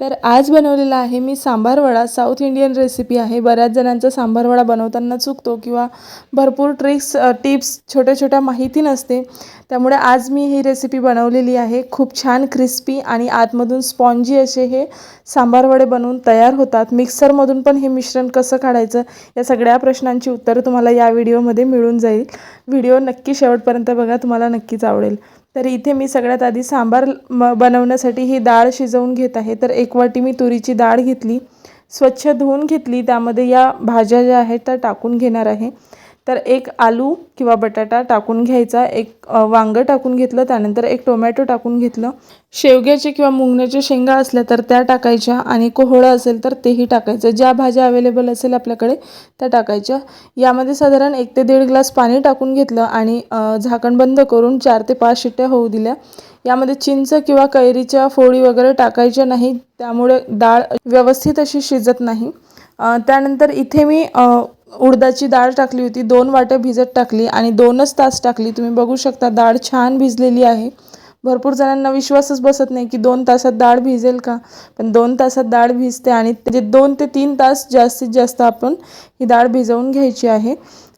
तर आज बनवलेला आहे मी sambar vada. South Indian recipe आहे. बऱ्याच जणांचा सांबार वडा बनवताना चुकतो किंवा भरपूर ट्रिक्स टिप्स छोट्या छोट्या माहिती नसते. त्यामुळे आज मी ही रेसिपी बनवलेली आहे. खूप छान क्रिस्पी आणि आतमधून स्पॉन्जी असे हे सांबारवडे बनवून तयार होतात. मिक्सरमधून पण हे मिश्रण कसं काढायचं या सगळ्या प्रश्नांची उत्तरं तुम्हाला या व्हिडिओमध्ये मिळून जाईल. व्हिडिओ नक्की शेवटपर्यंत बघा. तुम्हाला नक्कीच आवडेल. तर इथे मी सगळ्यात आधी सांबार म बनवण्यासाठी ही डाळ शिजवून घेत आहे. तर एक वाटी मी तुरीची डाळ घेतली. स्वच्छ धुवून घेतली. त्यामध्ये या भाज्या ज्या आहेत त्या टाकून घेणार आहे. तर एक आलू किंवा बटाटा टाकून घ्यायचा एक वांगं टाकून घेतलं त्यानंतर एक टोमॅटो टाकून घेतलं. शेवग्याचे किंवा मुंगण्याच्या शेंगा असल्या तर त्या टाकायच्या आणि कोहळं असेल तर तेही टाकायचं. ज्या भाज्या अवेलेबल असेल आपल्याकडे त्या टाकायच्या. यामध्ये साधारण एक ते दीड ग्लास पाणी टाकून घेतलं आणि झाकण बंद करून चार ते पाच शिट्ट्या होऊ दिल्या. यामध्ये चिंच किंवा कैरीच्या फोडी वगैरे टाकायच्या नाही त्यामुळे डाळ व्यवस्थित अशी शिजत नाही. त्यानंतर इथे मी उडदाची डाळ टाकली होती दोन वाट्या भिजत टाकली आणि दोनच तास टाकली. तुम्ही बघू शकता डाळ छान भिजलेली आहे. भरपूर जणांना विश्वासच बसत नाही की दोन तासात डाळ भिजेल का. पण दोन तासात डाळ भिजते आणि त्याचे दोन ते तीन तास जास्तीत जास्त आपण ही डाळ भिजवून घ्यायची आहे.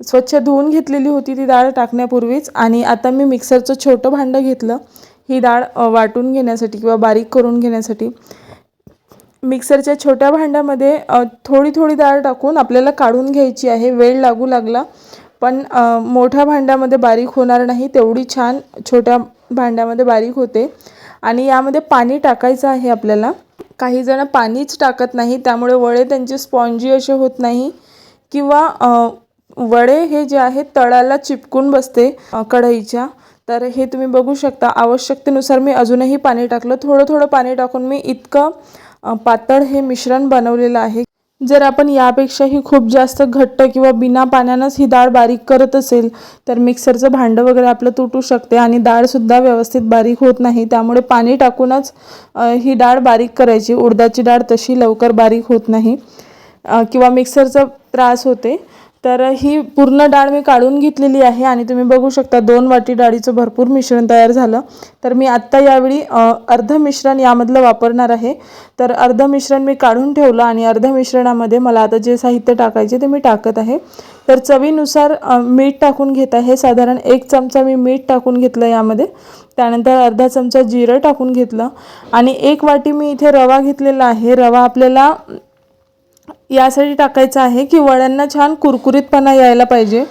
स्वच्छ धुवून घेतलेली होती ती डाळ टाकण्यापूर्वीच आणि आता मी मिक्सरचं छोटं भांडं घेतलं. ही डाळ वाटून घेण्यासाठी किंवा बारीक करून घेण्यासाठी. मिक्सरच्या छोट्या भांड्यामध्ये थोडी थोडी डाळ टाकून आपल्याला काढून घ्यायची आहे. वेळ लागू लागला. पण मोठ्या भांड्यामध्ये बारीक होणार नाही. तेवढी छान छोट्या भांड्यामध्ये बारीक होते. आणि यामध्ये पाणी टाकायचं आहे आपल्याला. काही जण पाणीच टाकत नाही. त्यामुळे वडे त्यांचे स्पॉन्जी असे होत नाही. किंवा वडे हे जे आहे तळाला चिपकून बसते कढईच्या. तर हे तुम्ही बघू शकता. आवश्यकतेनुसार मी अजूनही पाणी टाकलं. थोडं थोडं पाणी टाकून मी इतकं पातळ हे मिश्रण बनवलेलं आहे. जर आपण यापेक्षाही खूप जास्त घट्ट किंवा बिना पाण्यानंच ही डाळ बारीक करत असेल तर मिक्सरचं भांडं वगैरे आपलं तुटू शकते आणि डाळसुद्धा व्यवस्थित बारीक होत नाही. त्यामुळे पाणी टाकूनच ही डाळ बारीक करायची. उडदाची डाळ तशी लवकर बारीक होत नाही. किंवा मिक्सरचा त्रास होते. तर ही पूर्ण डाळ मी काढून घेतलेली आहे आणि तुम्ही बघू शकता दोन वाटी डाळीचं भरपूर मिश्रण तयार झालं. तर मी आत्ता यावेळी अर्ध मिश्रण यामधलं वापरणार आहे. तर अर्ध मिश्रण मी काढून ठेवलं आणि अर्ध मिश्रणामध्ये मला आता जे साहित्य टाकायचे ते मी टाकत आहे. तर चवीनुसार मीठ टाकून घेत आहे. साधारण एक चमचा मी मीठ टाकून घेतलं यामध्ये. त्यानंतर अर्धा चमचा जिरं टाकून घेतलं. आणि एक वाटी मी इथे रवा घेतलेला आहे. रवा आपल्याला यासाठी टाकायचं आहे की वड्यांना छान कुरकुरीतपणा यायला पाहिजे.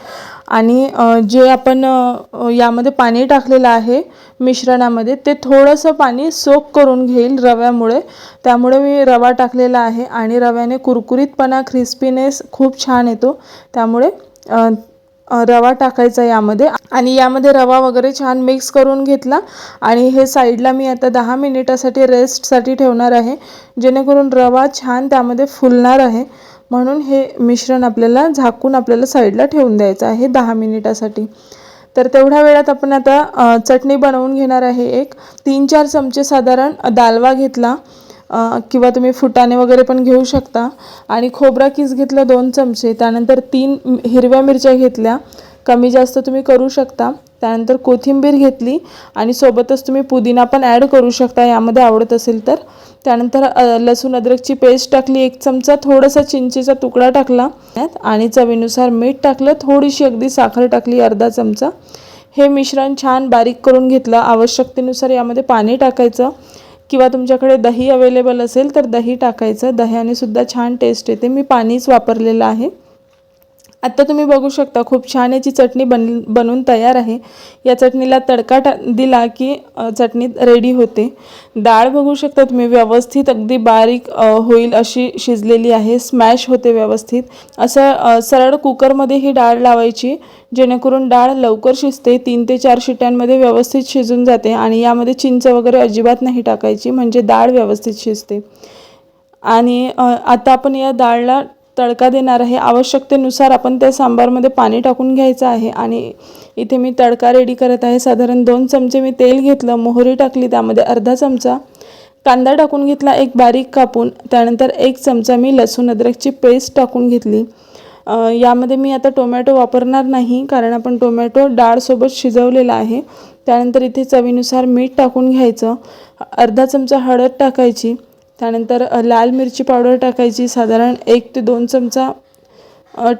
आणि जे आपण यामध्ये पाणी टाकलेलं आहे मिश्रणामध्ये ते थोडंसं पाणी सोक करून घेईल रव्यामुळे. त्यामुळे मी रवा टाकलेला आहे आणि रव्याने कुरकुरीतपणा क्रिस्पीनेस खूप छान येतो. त्यामुळे रवा टाकायचा यामध्ये. आणि यामध्ये रवा वगैरे छान मिक्स करून घेतला. आणि हे साईडला मी आता दहा मिनिटासाठी रेस्टसाठी ठेवणार आहे. जेणेकरून रवा छान त्यामध्ये फुलणार आहे. म्हणून हे मिश्रण आपल्याला झाकून आपल्याला साईडला ठेवून द्यायचं आहे दहा मिनिटासाठी. तर तेवढ्या वेळात आपण आता चटणी बनवून घेणार आहे एक. तीन चार चमचे साधारण दालवा घेतला. किंवा तुम्ही फुटाणे वगैरे पण घेऊ शकता. आणि खोबरा किस घेतलं दोन चमचे त्यानंतर तीन हिरव्या मिरच्या घेतल्या. कमी जास्त तुम्ही करू शकता. त्यानंतर कोथिंबीर घेतली आणि सोबतच तुम्ही पुदिना पण ॲड करू शकता यामध्ये आवडत असेल तर. त्यानंतर लसूण अद्रकची पेस्ट टाकली एक चमचा थोडासा चिंचेचा तुकडा टाकला. त्यात आणि चवीनुसार मीठ टाकलं थोडीशी अगदी साखर टाकली अर्धा चमचा. हे मिश्रण छान बारीक करून घेतलं. आवश्यकतेनुसार यामध्ये पाणी टाकायचं. किंवा तुमच्याकडे दही अवेलेबल असेल तर दही टाकायचं. दह्याने सुद्धा छान टेस्ट येते. मी पाणीच वापरलेलं आहे. आत्ता तुम्ही बघू शकता खूप छान याची चटणी बन बनवून तयार आहे. या चटणीला तडका टा दिला की चटणी रेडी होते. डाळ बघू शकता तुम्ही व्यवस्थित अगदी बारीक होईल अशी शिजलेली आहे स्मॅश होते व्यवस्थित. असं सरळ कुकरमध्ये ही डाळ लावायची जेणेकरून डाळ लवकर शिजते तीन ते चार शिट्यांमध्ये व्यवस्थित शिजून जाते आणि यामध्ये चिंच वगैरे अजिबात नाही टाकायची म्हणजे डाळ व्यवस्थित शिजते. आणि आता आपण या डाळला तडका देणार आहे. आवश्यकतेनुसार आपण त्या सांबारमध्ये पाणी टाकून घ्यायचं आहे आणि इथे मी तडका रेडी करत आहे. साधारण दोन चमचे मी तेल घेतलं मोहरी टाकली त्यामध्ये अर्धा चमचा कांदा टाकून घेतला एक बारीक कापून त्यानंतर एक चमचा मी लसूण अद्रकची पेस्ट टाकून घेतली. यामध्ये मी आता टोमॅटो वापरणार नाही कारण आपण टोमॅटो डाळसोबत शिजवलेला आहे. त्यानंतर इथे चवीनुसार मीठ टाकून घ्यायचं. अर्धा चमचा हळद टाकायची. त्यानंतर लाल मिरची पावडर टाकायची. साधारण एक ते दोन चमचा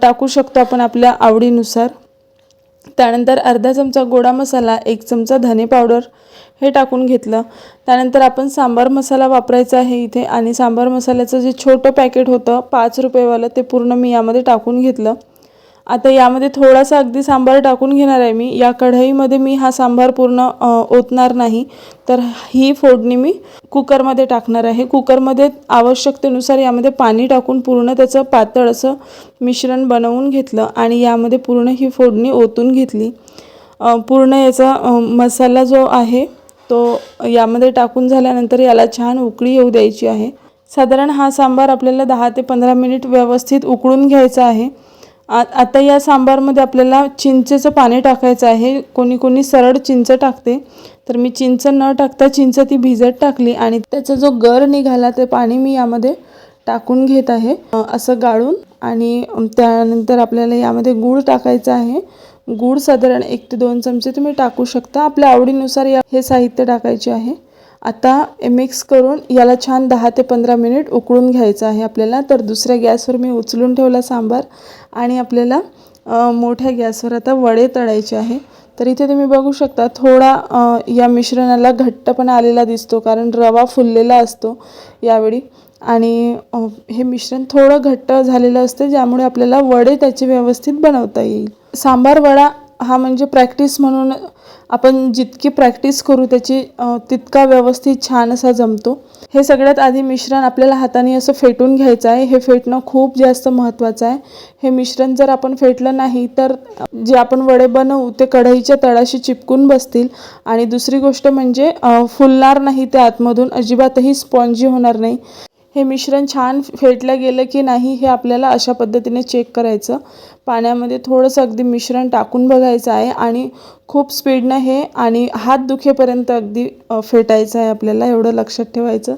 टाकू शकतो आपण आपल्या आवडीनुसार. त्यानंतर अर्धा चमचा गोडा मसाला एक चमचा धने पावडर हे टाकून घेतलं. त्यानंतर आपण सांबार मसाला वापरायचा आहे इथे. आणि सांबार मसाल्याचं जे छोटं पॅकेट होतं पाच रुपयेवालं ते पूर्ण मी यामध्ये टाकून घेतलं. आता यामध्ये थोडासा अगदी सांबार टाकून घेणार आहे मी. या कढईमध्ये मी हा सांबार पूर्ण ओतणार नाही. तर ही फोडणी मी कुकरमध्ये टाकणार आहे. कुकरमध्ये आवश्यकतेनुसार यामध्ये पाणी टाकून पूर्ण त्याचं पातळ असं मिश्रण बनवून घेतलं आणि यामध्ये पूर्ण ही फोडणी ओतून घेतली. पूर्ण याचा मसाला जो आहे तो यामध्ये टाकून झाल्यानंतर याला छान उकळी येऊ द्यायची आहे. साधारण हा सांबार आपल्याला दहा ते पंधरा मिनिट व्यवस्थित उकळून घ्यायचा आहे. आ आता या सांबारमध्ये आपल्याला चिंचेचं पाणी टाकायचं आहे. कोणी कोणी सरळ चिंच टाकते. तर मी चिंच न टाकता चिंच ती भिजत टाकली आणि त्याचा जो गर निघाला ते पाणी मी यामध्ये टाकून घेत आहे. असं गाळून आणि त्यानंतर आपल्याला यामध्ये गूळ टाकायचं आहे. गूळ साधारण एक ते दोन चमचे तुम्ही टाकू शकता. आपल्या आवडीनुसार या हे साहित्य टाकायचे आहे. आता मिक्स करून याला छान दहा ते पंधरा मिनिट उकळून घ्यायचं आहे आपल्याला. तर दुसऱ्या गॅसवर मी उचलून ठेवला सांबार आणि आपल्याला मोठ्या गॅसवर आता वडे तळायचे आहे. तर इथे तुम्ही बघू शकता थोडा या मिश्रणाला घट्टपणा आलेला दिसतो कारण रवा फुललेला असतो यावेळी. आणि हे मिश्रण थोडं घट्ट झालेलं असतं ज्यामुळे आपल्याला वडे त्याचे व्यवस्थित बनवता येईल. सांबार वडा हा म्हणजे प्रॅक्टिस म्हणून आपण जितकी प्रॅक्टिस करू त्याची तितका व्यवस्थित छान असा जमतो. हे सगळ्यात आधी मिश्रण आपल्याला हाताने असं फेटून घ्यायचं आहे. हे फेटणं खूप जास्त महत्त्वाचं आहे. हे मिश्रण जर आपण फेटलं नाही तर जे आपण वडे बनवू ते कढईच्या तळाशी चिपकून बसतील. आणि दुसरी गोष्ट म्हणजे फुलणार नाही ते आतमधून. अजिबातही स्पॉन्जी होणार नाही. हे मिश्रण छान फेटलं गेलं की नाही हे आपल्याला अशा पद्धतीने चेक करायचं. पाण्यामध्ये थोडंसं अगदी मिश्रण टाकून बघायचं आहे आणि खूप स्पीडनं हे आणि हात दुखेपर्यंत अगदी फेटायचं आहे आपल्याला एवढं लक्षात ठेवायचं.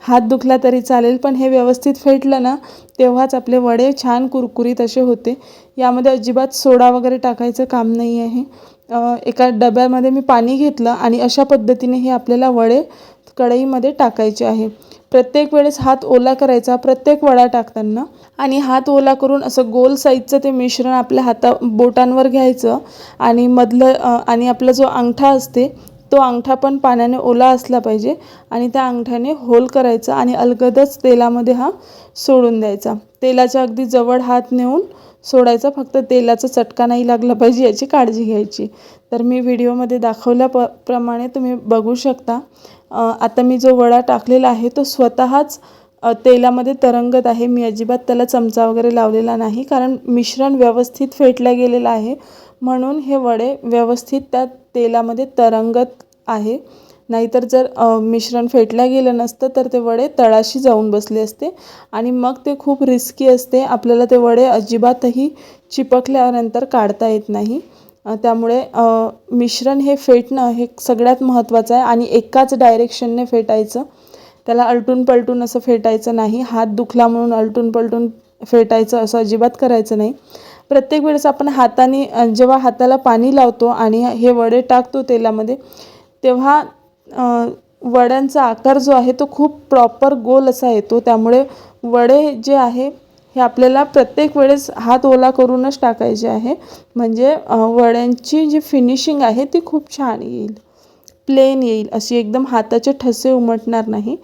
हात दुखला तरी चालेल पण हे व्यवस्थित फेटलं ना तेव्हाच आपले वडे छान कुरकुरीत असे होते. यामध्ये अजिबात सोडा वगैरे टाकायचं काम नाही आहे. एका डब्यामध्ये मी पाणी घेतलं आणि अशा पद्धतीने हे आपल्याला वडे कढईमध्ये टाकायचे आहे. प्रत्येक वेळेस हात ओला करायचा प्रत्येक वडा टाकताना. आणि हात ओला करून असं गोल साईजचं ते मिश्रण आपल्या हाता बोटांवर घ्यायचं. आणि मधलं आणि आपला जो अंगठा असते तो अंगठा पण पाण्याने ओला असला पाहिजे. आणि त्या अंगठ्याने होल करायचा आणि अलगदच तेलामध्ये हा सोडून द्यायचा. तेलाच्या अगदी जवळ हात नेऊन सोडायचा फक्त तेलाचा चटका नाही लागला पाहिजे याची काळजी घ्यायची. तर मी व्हिडिओमध्ये दाखवल्या प प्रमाणे तुम्ही बघू शकता. आता मी जो वडा टाकलेला आहे तो स्वतःच तेलामध्ये तरंगत आहे. मी अजिबात त्याला चमचा वगैरे लावलेला नाही कारण मिश्रण व्यवस्थित फेटलं गेलेलं आहे. म्हणून हे वडे व्यवस्थित त्या तेलामध्ये तरंगत आहे. नाहीतर जर मिश्रण फेटलं गेलं नसतं तर ते वडे तळाशी जाऊन बसले असते. आणि मग ते खूप रिस्की असते. आपल्याला ते वडे अजिबातही चिपकल्यानंतर काढता येत नाही. त्यामुळे मिश्रण हे फेटणं हे सगळ्यात महत्त्वाचं आहे. आणि एकाच डायरेक्शनने फेटायचं. त्याला अलटून पलटून असं फेटायचं नाही. हात दुखला म्हणून अलटून पलटून फेटायचं असं अजिबात करायचं नाही. प्रत्येक वेळेस आपण हाताने जेव्हा हाताला पाणी लावतो आणि हे वडे टाकतो तेलामध्ये तेव्हा वड्यांचा आकार जो आहे तो खूप प्रॉपर गोल असा येतो. त्यामुळे वडे जे आहे हे आपल्याला प्रत्येक वेळेस हात ओला करूनच टाकायचे आहे. म्हणजे वड्यांची जी फिनिशिंग आहे ती खूप छान येईल. प्लेन येईल. अशी एकदम हाताचे ठसे उमटणार नाही.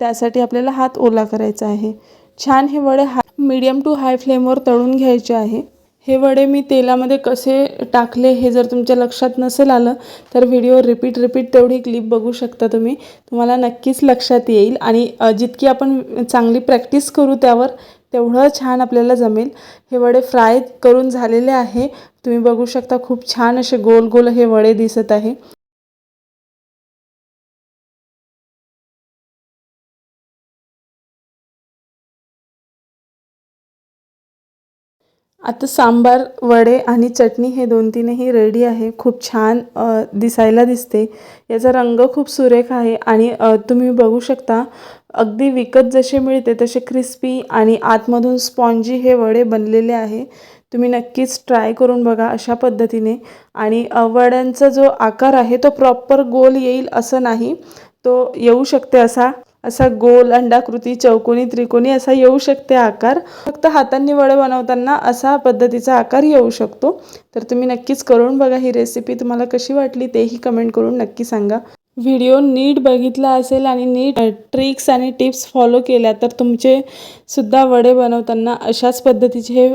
त्यासाठी आपल्याला हात ओला करायचा आहे. छान हे वडे हा मीडियम टू हाय फ्लेमवर तळून घ्यायचे आहे. हे वडे मी तेलामध्ये कसे टाकले हे जर तुमच्या लक्षात नसेल आलं तर व्हिडिओ रिपीट रिपीट तेवढी क्लिप बघू शकता तुम्ही. तुम्हाला नक्कीच लक्षात येईल. आणि जितकी आपण चांगली प्रॅक्टिस करू त्यावर तेवढं छान आपल्याला जमेल. हे वडे फ्राय करून झालेले आहे. तुम्ही बघू शकता खूप छान असे गोल गोल हे वडे दिसत आहे. आता सांबार वडे आणि चटणी हे दोन तीनही रेडी आहे. खूप छान दिसायला दिसते. याचा रंग खूप सुरेख आहे आणि तुम्ही बघू शकता अगदी विकत जसे मिळते तसे क्रिस्पी आणि आतमधून स्पॉन्जी हे वडे बनलेले आहे. तुम्ही नक्कीच ट्राय करून बघा अशा पद्धतीने. आणि वड्यांचा जो आकार आहे तो प्रॉपर गोल येईल असं नाही. तो येऊ शकते असा. असा गोल अंडाकृती चौकोनी त्रिकोणी असा येऊ शकते आकार. फक्त हातांनी वडे बनवताना असा पद्धतीचा आकार येऊ शकतो. तर तुम्ही नक्कीच करून बघा ही रेसिपी तुम्हाला कशी वाटली तेही कमेंट करून नक्की सांगा. व्हिडिओ नीट बघितला असेल आणि नीट ट्रिक्स आणि टिप्स फॉलो केल्या तर तुमचे सुद्धा वडे बनवताना अशाच पद्धतीचे हे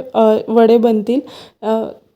वडे बनतील.